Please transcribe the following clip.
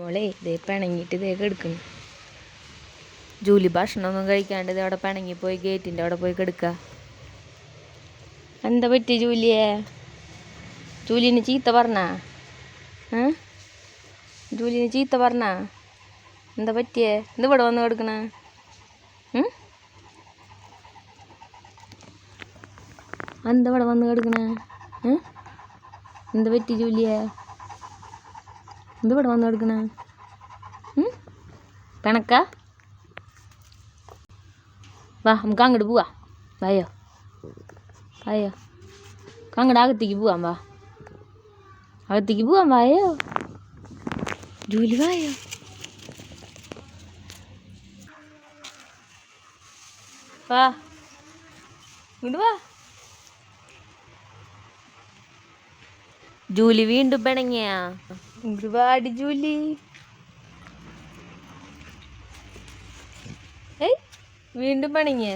മോളെ ഇതേ പിണങ്ങിയിട്ട് ഇതേ കെടുക്കുന്നു ജൂലി ഭക്ഷണമൊന്നും കഴിക്കാണ്ട് ഇത് അവിടെ പിണങ്ങി പോയി ഗേറ്റിന്റെ അവിടെ പോയി കിടക്കുക എന്താ പറ്റി ജൂലിയെ? ജൂലിന് ചീത്ത പറഞ്ഞാ? ജൂലിന് ചീത്ത പറഞ്ഞാ? എന്താ പറ്റിയേ? എന്ത് ഇവിടെ വന്ന് കിടക്കണ? എന്താ ഇവിടെ വന്ന് കിടക്കണ? എന്താ പറ്റി ജൂലിയെ? എന്ത് ഇവിടെ വന്ന് കിടക്കണ പിണക്ക വാ നമുക്ക് അങ്ങോട്ട് പോവാ. വായോ? വായോ? അങ്ങോട്ട് അകത്തേക്ക് പോവാം വാ. അകത്തേക്ക് പോവാം വായോ? ജൂലി വായോ? വാ. ഇങ്ങോട്ട് വാ. ജൂലി വീണ്ടും പിണങ്ങിയ? ഒരുപാട് ജൂലി. വീണ്ടും പിണങ്ങിയ?